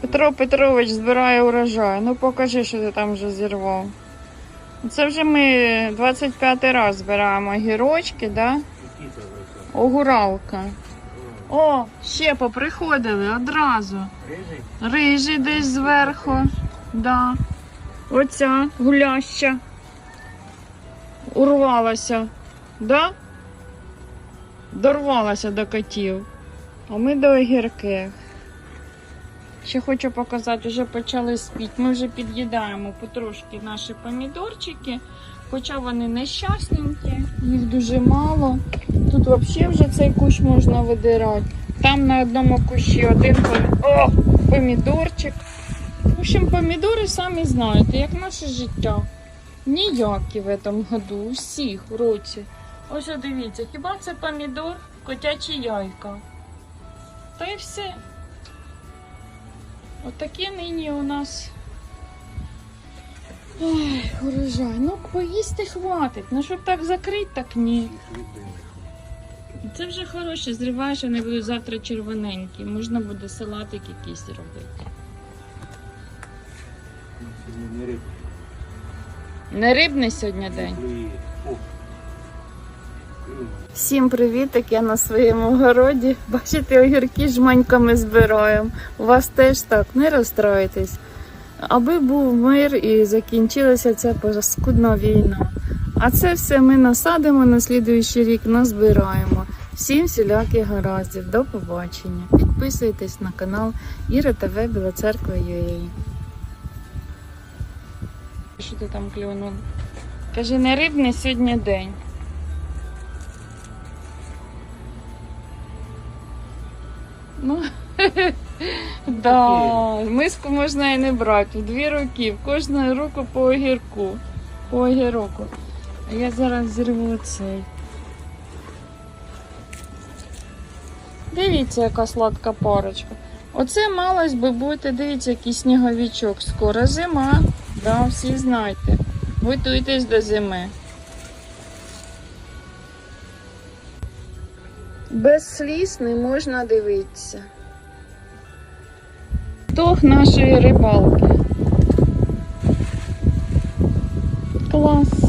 Петро Петрович збирає урожай. Ну покажи, що ти там вже зірвав. Це вже ми 25 раз збираємо гірочки, да? Огуралка. О, ще поприходили одразу. Рижий? Рижі десь зверху. Да. Оця гуляща. Урвалася. Да? Дорвалася до котів. А ми до огірків. Ще хочу показати, вже почали спіти. Ми вже під'їдаємо потрошки наші помідорчики. Хоча вони нещасненькі, їх дуже мало. Тут взагалі вже цей кущ можна видирати. Там на одному кущі один О, помідорчик. В общем, помідори самі знаєте, як наше життя. Ніякі в цьому году, у всіх в році. Ось дивіться, хіба це помідор, котячі яйка. Та й все. Отакі нині у нас. Ой, урожай. Ну, поїсти хватить. Ну, щоб так закрити, так ні. Це вже хороше, зриваєш, вони будуть завтра червоненькі. Можна буде салатик якийсь робити. Ну. Не рибний сьогодні день. Всім привіт, я на своєму городі. Бачите, огірки жманьками збираємо. У вас теж так, не розстроїтесь. Аби був мир і закінчилася ця паскудна війна. А це все ми насадимо на слідуючий рік, назбираємо. Всім всіляких гараздів. До побачення. Підписуйтесь на канал Іра ТВ Біла Церква UA. Що ти там клюнув? Каже, не рибний сьогодні день. Ну, да, миску можна і не брати. В дві руки, в кожну руку по огірку. По огірку. А я зараз зірву цей. Дивіться, яка сладка парочка. Оце малось би бути, дивіться, який сніговичок. Скоро зима. Да, всі знайте. Готуйтесь до зими. Без сліз не можна дивитися. Тох нашої рибалки. Клас.